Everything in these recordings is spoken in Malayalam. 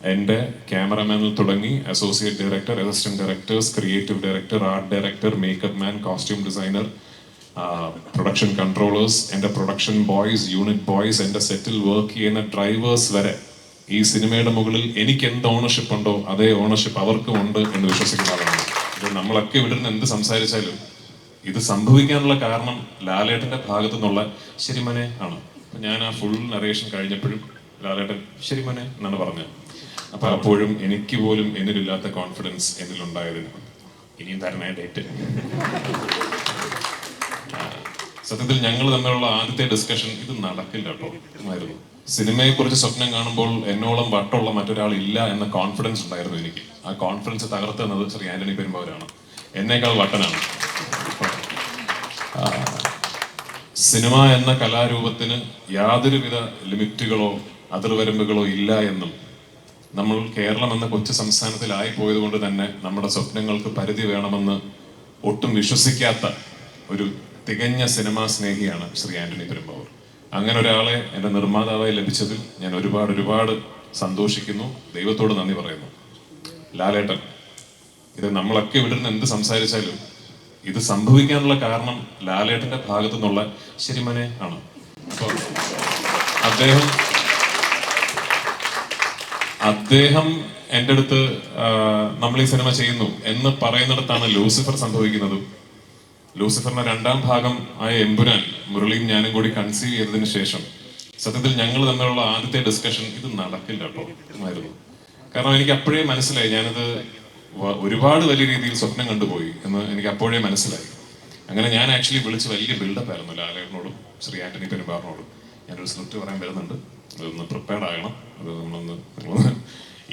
എന്റെ ക്യാമറമാനിൽ തുടങ്ങി associate director assistant directors creative director art director makeup man costume designer production controllers എന്റെ പ്രൊഡക്ഷൻ ബോയ്സ് യൂണിറ്റ് ബോയ്സ് എന്റെ സെറ്റിൽ വർക്ക് ചെയ്യുന്ന ഡ്രൈവേഴ്സ് വരെ ഈ സിനിമയുടെ മുകളിൽ എനിക്ക് എന്ത് ഓണർഷിപ്പ് ഉണ്ടോ അതേ ഓണർഷിപ്പ് അവർക്കും ഉണ്ട് എന്ന് വിശ്വസിക്കുന്ന ആളാണ് ഇത് നമ്മളൊക്കെ ഇവിടെ നിന്ന് എന്ത് സംസാരിച്ചാലും ഇത് സംഭവിക്കാനുള്ള കാരണം ലാലേട്ടന്റെ ഭാഗത്തു നിന്നുള്ള ശരിമനെ ആണ്. ഞാൻ ആ ഫുൾ നറേഷൻ കഴിഞ്ഞപ്പോഴും ലാലേട്ടൻ ശരിമനെ എന്നാണ് പറഞ്ഞത്. അപ്പൊ അപ്പോഴും എനിക്ക് പോലും എന്നിലില്ലാത്ത കോൺഫിഡൻസ് എന്നിലുണ്ടായതിന് ഇനിയും തരണേ ഡേറ്റ് സത്യത്തിൽ ഞങ്ങൾ തമ്മിലുള്ള ആദ്യത്തെ ഡിസ്കഷൻ ഇത് നടക്കില്ല കേട്ടോ. ആയിരുന്നു. സിനിമയെ കുറിച്ച് സ്വപ്നം കാണുമ്പോൾ എന്നോളം വട്ടമുള്ള മറ്റൊരാൾ ഇല്ല എന്ന കോൺഫിഡൻസ് ഉണ്ടായിരുന്നു എനിക്ക്. ആ കോൺഫിഡൻസ് തകർത്തുന്നത് ശ്രീ ആന്റണി പെരുമ്പാവൂരാണ്. എന്നേക്കാൾ വട്ടനാണ്. സിനിമ എന്ന കലാരൂപത്തിന് യാതൊരുവിധ ലിമിറ്റുകളോ അതിർവരമ്പുകളോ ഇല്ല എന്നും നമ്മൾ കേരളം എന്ന കൊച്ചു സംസ്ഥാനത്തിലായി പോയത് കൊണ്ട് തന്നെ നമ്മുടെ സ്വപ്നങ്ങൾക്ക് പരിധി വേണമെന്ന് ഒട്ടും വിശ്വസിക്കാത്ത ഒരു തികഞ്ഞ സിനിമാ സ്നേഹിയാണ് ശ്രീ ആന്റണി പെരുമ്പാവൂർ. അങ്ങനെ ഒരാളെ എന്റെ നിർമ്മാതാവായി ലഭിച്ചതിൽ ഞാൻ ഒരുപാട് ഒരുപാട് സന്തോഷിക്കുന്നു. ദൈവത്തോട് നന്ദി പറയുന്നു. ലാലേട്ടൻ ഇത് നമ്മളൊക്കെ ഇവിടെ നിന്ന് എന്ത് സംസാരിച്ചാലും ഇത് സംഭവിക്കാനുള്ള കാരണം ലാലേട്ടന്റെ ഭാഗത്തു നിന്നുള്ള ശരിമനെ ആണ്. അപ്പോൾ അദ്ദേഹം അദ്ദേഹം എന്റെ അടുത്ത് നമ്മൾ ഈ സിനിമ ചെയ്യുന്നു എന്ന് പറയുന്നിടത്താണ് ലൂസിഫർ സംഭവിക്കുന്നതും. ലൂസിഫറിന്റെ രണ്ടാം ഭാഗം ആയ എമ്പുരാൻ മുരളിയും ഞാനും കൂടി കൺസീവ് ചെയ്തതിന് ശേഷം. സത്യത്തിൽ ഞങ്ങൾ തമ്മിലുള്ള ആദ്യത്തെ ഡിസ്കഷൻ ഇത് നടക്കില്ല കേട്ടോ എന്നായിരുന്നു. കാരണം എനിക്ക് അപ്പോഴേ മനസ്സിലായി ഞാനത് ഒരുപാട് വലിയ രീതിയിൽ സ്വപ്നം കണ്ടുപോയി എന്ന് എനിക്ക് അപ്പോഴേ മനസ്സിലായി. അങ്ങനെ ഞാൻ ആക്ച്വലി വിളിച്ച് വലിയ ബിൽഡപ്പ് ആയിരുന്നു ലാലേട്ടനോടും ശ്രീ ആന്റണി പെരുമ്പാറിനോടും. ഞാനൊരു സ്ക്രിപ്റ്റ് പറയാൻ വരുന്നുണ്ട്. അതൊന്ന് പ്രിപ്പയർഡ് ആകണം. അത് നമ്മളൊന്ന്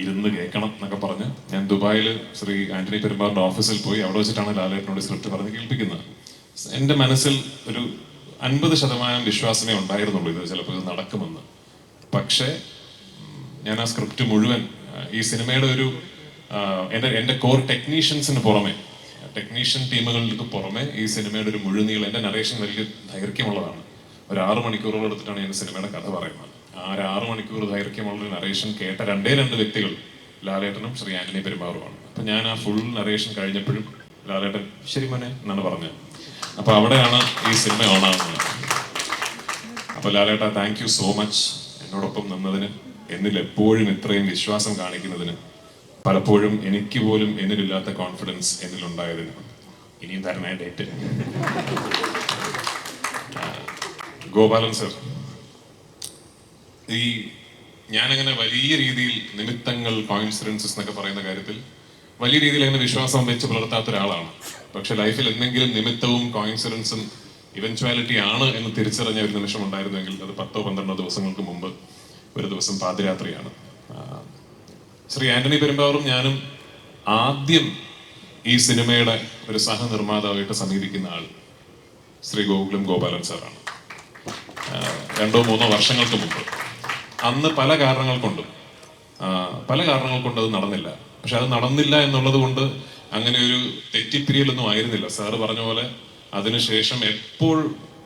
ഇരുന്ന് കേൾക്കണം എന്നൊക്കെ പറഞ്ഞ് ഞാൻ ദുബായിൽ ശ്രീ ആന്റണി പെരുമാറിന്റെ ഓഫീസിൽ പോയി അവിടെ വെച്ചിട്ടാണ് ലാലേട്ടനോട് സ്ക്രിപ്റ്റ് പറഞ്ഞ് കേൾപ്പിക്കുന്നത്. എന്റെ മനസ്സിൽ ഒരു അൻപത് ശതമാനം വിശ്വാസമേ ഉണ്ടായിരുന്നുള്ളൂ ഇത് ചിലപ്പോൾ ഇത് നടക്കുമെന്ന്. പക്ഷേ ഞാൻ ആ സ്ക്രിപ്റ്റ് മുഴുവൻ ഈ സിനിമയുടെ ഒരു എന്റെ എന്റെ കോർ ടെക്നീഷ്യൻസിന് പുറമെ ടെക്നീഷ്യൻ ടീമുകൾക്ക് പുറമെ ഈ സിനിമയുടെ ഒരു മുഴുനീളം എന്റെ നറേഷൻ വലിയ ദൈർഘ്യമുള്ളതാണ്. ഒരു ആറ് മണിക്കൂറുകൾ എടുത്തിട്ടാണ് ഞാൻ സിനിമയുടെ കഥ പറയുന്നത്. ആ ഒരു ആറു മണിക്കൂർ ദൈർഘ്യമുള്ള നറേഷൻ കേട്ട രണ്ടേ രണ്ട് വ്യക്തികൾ ലാലേട്ടനും ശ്രീ ആന്റണി പെരുമാറുമാണ് അപ്പൊ ഞാൻ ആ ഫുൾ നറേഷൻ കഴിഞ്ഞപ്പോഴും ലാലേട്ടൻ ശരി മോനെ എന്നാണ് പറഞ്ഞത്. അപ്പൊ അവിടെയാണ് ഈ സിനിമ ഓണാകുന്നത് അപ്പൊ ലാലേട്ട താങ്ക് യു സോ മച്ച് എന്നോടൊപ്പം നിന്നതിന് എന്നിൽ എപ്പോഴും ഇത്രയും വിശ്വാസം കാണിക്കുന്നതിന് പലപ്പോഴും എനിക്ക് പോലും എന്നിലില്ലാത്ത കോൺഫിഡൻസ് എന്നിലുണ്ടായതിന്. ഇനിയും തരണേ ഡേറ്റ് ഗോപാലൻ സർ ഈ ഞാനങ്ങനെ വലിയ രീതിയിൽ നിമിത്തങ്ങൾ കോയിൻസിഡൻസസ് എന്നൊക്കെ പറയുന്ന കാര്യത്തിൽ വലിയ രീതിയിൽ അങ്ങനെ വിശ്വാസം വെച്ച് പുലർത്താത്ത ഒരാളാണ്. പക്ഷെ ലൈഫിൽ എന്തെങ്കിലും നിമിത്തവും കോയിൻസിഡൻസും ഇവൻച്വാലിറ്റി ആണ് എന്ന് തിരിച്ചറിഞ്ഞ ഒരു നിമിഷം ഉണ്ടായിരുന്നെങ്കിൽ അത് പത്തോ പന്ത്രണ്ടോ ദിവസങ്ങൾക്ക് മുമ്പ് ഒരു ദിവസം പാതിരാത്രിയാണ്. ശ്രീ ആന്റണി പെരുമ്പാവറും ഞാനും ആദ്യം ഈ സിനിമയുടെ ഒരു സഹനിർമ്മാതാവായിട്ട് സമീപിക്കുന്ന ആൾ ശ്രീ ഗോകുലം ഗോപാലൻ സാറാണ്. രണ്ടോ മൂന്നോ വർഷങ്ങൾക്ക് മുമ്പ്. അന്ന് പല കാരണങ്ങൾ കൊണ്ടും പല കാരണങ്ങൾ കൊണ്ട് അത് നടന്നില്ല. പക്ഷെ അത് നടന്നില്ല എന്നുള്ളത് കൊണ്ട് അങ്ങനെ ഒരു തെറ്റിപ്പിരിയലൊന്നും ആയിരുന്നില്ല. സാറ് പറഞ്ഞ പോലെ അതിനുശേഷം എപ്പോൾ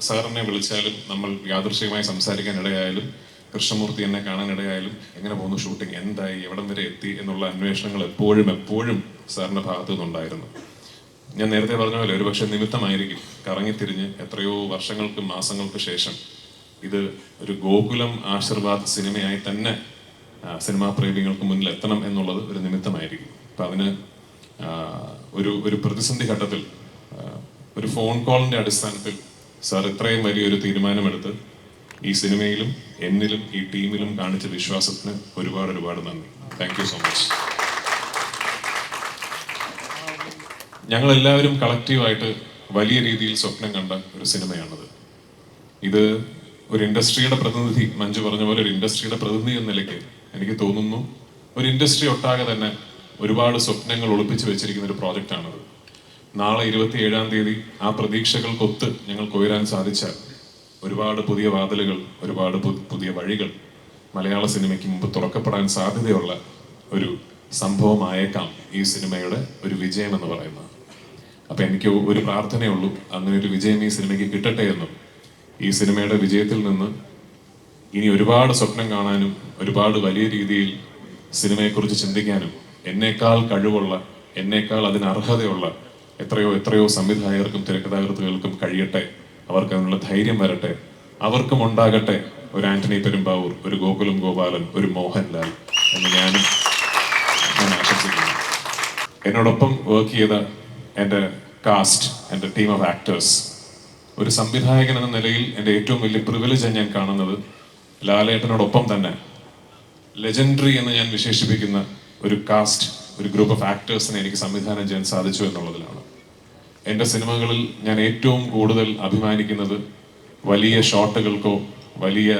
സാറിനെ വിളിച്ചാലും നമ്മൾ യാദൃശ്ചികമായി സംസാരിക്കാൻ ഇടയായാലും കൃഷ്ണമൂർത്തി എന്നെ കാണാൻ ഇടയായാലും എങ്ങനെ പോകുന്നു ഷൂട്ടിംഗ് എന്തായി എവിടം വരെ എത്തി എന്നുള്ള അന്വേഷണങ്ങൾ എപ്പോഴും എപ്പോഴും സാറിന്റെ ഭാഗത്തു നിന്നുണ്ടായിരുന്നു. ഞാൻ നേരത്തെ പറഞ്ഞ പോലെ ഒരുപക്ഷെ നിമിത്തമായിരിക്കും കറങ്ങിത്തിരിഞ്ഞ് എത്രയോ വർഷങ്ങൾക്കും മാസങ്ങൾക്ക് ശേഷം ഇത് ഒരു ഗോകുലം ആശീർവാദ് സിനിമയായി തന്നെ സിനിമാ പ്രേമികൾക്ക് മുന്നിൽ എത്തണം എന്നുള്ളത് ഒരു നിമിത്തമായിരിക്കും. അപ്പൊ അതിന് ഒരു ഒരു പ്രതിസന്ധി ഘട്ടത്തിൽ ഒരു ഫോൺ കോളിന്റെ അടിസ്ഥാനത്തിൽ സാർ ഇത്രയും വലിയൊരു തീരുമാനമെടുത്ത് ഈ സിനിമയിലും എന്നിലും ഈ ടീമിലും കാണിച്ച വിശ്വാസത്തിന് ഒരുപാട് ഒരുപാട് നന്ദി. താങ്ക് സോ മച്ച് ഞങ്ങൾ എല്ലാവരും കളക്റ്റീവായിട്ട് വലിയ രീതിയിൽ സ്വപ്നം കണ്ട ഒരു സിനിമയാണത്. ഇത് ഒരു ഇൻഡസ്ട്രിയുടെ പ്രതിനിധി മഞ്ജു പറഞ്ഞ പോലെ ഒരു ഇൻഡസ്ട്രിയുടെ പ്രതിനിധി എന്ന നിലയ്ക്ക് എനിക്ക് തോന്നുന്നു. ഒരു ഇൻഡസ്ട്രി ഒട്ടാകെ തന്നെ ഒരുപാട് സ്വപ്നങ്ങൾ ഒളിപ്പിച്ച് വെച്ചിരിക്കുന്ന ഒരു പ്രോജക്റ്റ് പ്രോജക്റ്റാണത് നാളെ ഇരുപത്തി ഏഴാം തീയതി ആ പ്രതീക്ഷകൾക്കൊത്ത് ഞങ്ങൾക്ക് ഉയരാൻ സാധിച്ചാൽ ഒരുപാട് പുതിയ വാതിലുകൾ ഒരുപാട് പുതിയ വഴികൾ മലയാള സിനിമയ്ക്ക് മുമ്പ് തുറക്കപ്പെടാൻ സാധ്യതയുള്ള ഒരു സംഭവമായേക്കാം ഈ സിനിമയുടെ ഒരു വിജയം എന്ന് പറയുന്നത്. അപ്പൊ എനിക്ക് ഒരു പ്രാർത്ഥനയുള്ളൂ അങ്ങനെ ഒരു വിജയം ഈ സിനിമയ്ക്ക് കിട്ടട്ടെ എന്നും ഈ സിനിമയുടെ വിജയത്തിൽ നിന്ന് ഇനി ഒരുപാട് സ്വപ്നം കാണാനും ഒരുപാട് വലിയ രീതിയിൽ സിനിമയെക്കുറിച്ച് ചിന്തിക്കാനും എന്നേക്കാൾ കഴിവുള്ള എന്നേക്കാൾ അതിന് അർഹതയുള്ള എത്രയോ എത്രയോ സംവിധായകർക്കും തിരക്കഥാകൃത്തുകൾക്കും കഴിയട്ടെ. അവർക്ക് അതിനുള്ള ധൈര്യം വരട്ടെ. അവർക്കും ഉണ്ടാകട്ടെ ഒരു ആന്റണി പെരുമ്പാവൂർ ഒരു ഗോകുലം ഗോപാലൻ ഒരു മോഹൻലാൽ എന്ന് ഞാനും ഞാൻ ആശംസിക്കുന്നു. എന്നോടൊപ്പം വർക്ക് ചെയ്ത എന്റെ കാസ്റ്റ് എന്റെ ടീം ഓഫ് ആക്ടേഴ്സ് ഒരു സംവിധായകൻ എന്ന നിലയിൽ എന്റെ ഏറ്റവും വലിയ പ്രിവിലേജ് ഞാൻ കാണുന്നത്. ലാലേട്ടനോടൊപ്പം തന്നെ ലെജൻഡറി എന്ന് ഞാൻ വിശേഷിപ്പിക്കുന്ന ഒരു കാസ്റ്റ് ഒരു ഗ്രൂപ്പ് ഓഫ് ആക്ടേഴ്സിനെ എനിക്ക് സംവിധാനം ചെയ്യാൻ സാധിച്ചു എന്നുള്ളതിലാണ്. എന്റെ സിനിമകളിൽ ഞാൻ ഏറ്റവും കൂടുതൽ അഭിമാനിക്കുന്നത് വലിയ ഷോട്ടുകൾക്കോ വലിയ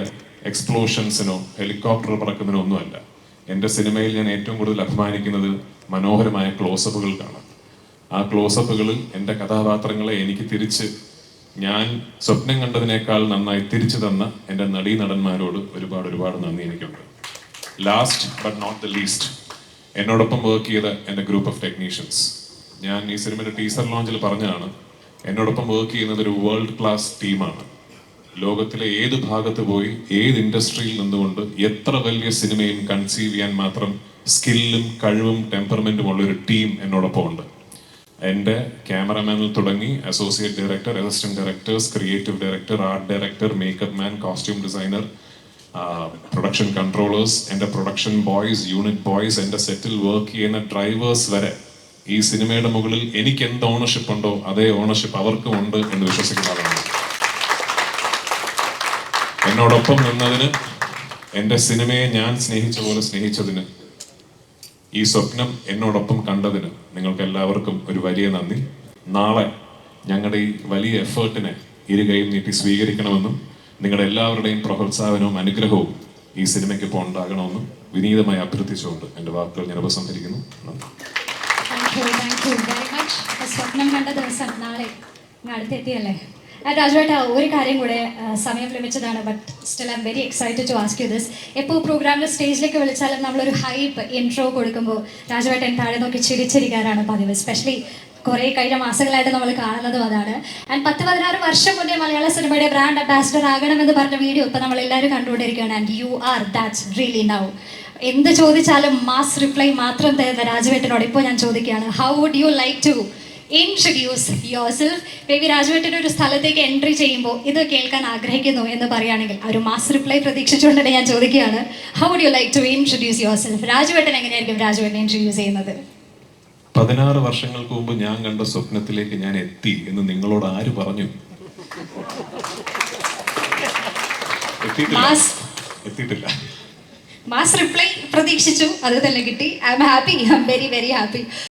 എക്സ്പ്ലോഷൻസിനോ ഹെലികോപ്റ്റർ പറക്കുന്നതിനോ ഒന്നുമല്ല. എന്റെ സിനിമയിൽ ഞാൻ ഏറ്റവും കൂടുതൽ അഭിമാനിക്കുന്നത് മനോഹരമായ ക്ലോസപ്പുകൾക്കാണ് ആ ക്ലോസപ്പുകളിൽ എന്റെ കഥാപാത്രങ്ങളെ എനിക്ക് തിരിച്ച് ഞാൻ സ്വപ്നം കണ്ടതിനേക്കാൾ നന്നായി തിരിച്ചു തന്ന എന്റെ നടീ നടന്മാരോട് ഒരുപാട് ഒരുപാട് നന്ദി എനിക്കുണ്ട്. Last but not the least എന്നോടൊപ്പം വർക്ക് ചെയ്ത എന്റെ ഗ്രൂപ്പ് ഓഫ് ടെക്നീഷ്യൻസ് ഞാൻ ഈ സിനിമയുടെ ടീസർ ലോഞ്ചിൽ പറഞ്ഞതാണ് എന്നോടൊപ്പം വർക്ക് ചെയ്യുന്നത് ഒരു വേൾഡ് ക്ലാസ് ടീമാണ് ലോകത്തിലെ ഏത് ഭാഗത്ത് പോയി ഏത് ഇൻഡസ്ട്രിയിൽ നിന്നുകൊണ്ട് എത്ര വലിയ സിനിമയും കൺസീവ് ചെയ്യാൻ മാത്രം സ്കില്ലും കഴിവും ടെമ്പർമെന്റും ഉള്ള ഒരു ടീം എന്നോടൊപ്പം ഉണ്ട് എന്റെ ക്യാമറമാനിൽ തുടങ്ങി associate director assistant directors creative director art director makeup man costume designer production controllers എന്റെ പ്രൊഡക്ഷൻ ബോയ്സ് യൂണിറ്റ് ബോയ്സ് എന്റെ സെറ്റിൽ വർക്ക് ചെയ്യുന്ന ഡ്രൈവേഴ്സ് വരെ ഈ സിനിമയുടെ മുകളിൽ എനിക്ക് എന്ത് ഓണർഷിപ്പ് ഉണ്ടോ അതേ ഓണർഷിപ്പ് അവർക്കും ഉണ്ട് എന്ന് വിശ്വസിക്കുന്ന ആളാണ്. എന്നോടൊപ്പം നിന്നതിന് എന്റെ സിനിമയെ ഞാൻ സ്നേഹിച്ച പോലെ സ്നേഹിച്ചതിന് ഈ സ്വപ്നം എന്നോടൊപ്പം കണ്ടതിന് നിങ്ങൾക്ക് എല്ലാവർക്കും ഒരു വലിയ നന്ദി. നാളെ ഞങ്ങളുടെ ഈ വലിയ എഫേർട്ടിനെ ഇരു കൈയും നീട്ടി സ്വീകരിക്കണമെന്നും നിങ്ങളുടെ എല്ലാവരുടെയും പ്രോത്സാഹനവും അനുഗ്രഹവും ഈ സിനിമയ്ക്ക് ഇപ്പോൾ ഉണ്ടാകണമെന്നും വിനീതമായി അഭ്യർത്ഥിച്ചുകൊണ്ട് എന്റെ വാക്കുകൾ ഞാൻ ഉപസംഹരിക്കുന്നു. സ്വപ്നം കണ്ട ദിവസം നാളെ അടുത്തെത്തിയല്ലേ? രാജുവേട്ട ഒരു കാര്യം കൂടെ സമയം ലഭിച്ചതാണ് but still I'm very excited to ask you this എപ്പോൾ പ്രോഗ്രാമിൽ സ്റ്റേജിലേക്ക് വിളിച്ചാലും നമ്മളൊരു ഹൈപ്പ് ഇൻട്രോ കൊടുക്കുമ്പോൾ രാജുവേട്ടൻ താഴെ നോക്കി ചിരിച്ചിരിക്കാറാണ് പതിവ്. സ്പെഷ്യലി കുറേ കഴിഞ്ഞ മാസങ്ങളായിട്ട് നമ്മൾ കാണുന്നതും അതാണ്. ആൻഡ് പത്ത് പതിനാറ് വർഷം മുന്നേ മലയാള സിനിമയുടെ ബ്രാൻഡ് അംബാസിഡർ ആകണമെന്ന് പറഞ്ഞ വീഡിയോ ഇപ്പം നമ്മൾ എല്ലാവരും കണ്ടുകൊണ്ടിരിക്കുകയാണ്. And you are that's really now എന്ത് ചോദിച്ചാലും മാസ് റിപ്ലൈ മാത്രം തരുന്ന രാജുവേട്ടനോട് ഇപ്പോൾ ഞാൻ ചോദിക്കുകയാണ്. How would you like to introduce yourself baby രാജുവേട്ടൻ ഒരു സ്ഥലത്തേക്ക് എൻട്രി ചെയ്യുമ്പോൾ ഇത് കേൾക്കാൻ ആഗ്രഹിക്കുന്നു എന്ന് പറയുകയാണെങ്കിൽ ആ ഒരു മാസ് റിപ്ലൈ പ്രതീക്ഷിച്ചുകൊണ്ട് തന്നെ ഞാൻ ചോദിക്കുകയാണ്. How do you like to introduce yourself രാജുവേട്ടൻ എങ്ങനെയായിരിക്കും രാജുവേട്ടനെ ഇൻട്രൊഡ്യൂസ് ചെയ്യുന്നത്? പതിനാറ് വർഷങ്ങൾക്ക് മുമ്പ് ഞാൻ കണ്ട സ്വപ്നത്തിലേക്ക് ഞാൻ എത്തി എന്ന് നിങ്ങളോട് ആര് പറഞ്ഞു? എത്തിയിട്ടില്ല. മാസ് റിപ്ലൈ പ്രതീക്ഷിച്ചു. അത് തന്നെ കിട്ടി. I'm happy I'm very very happy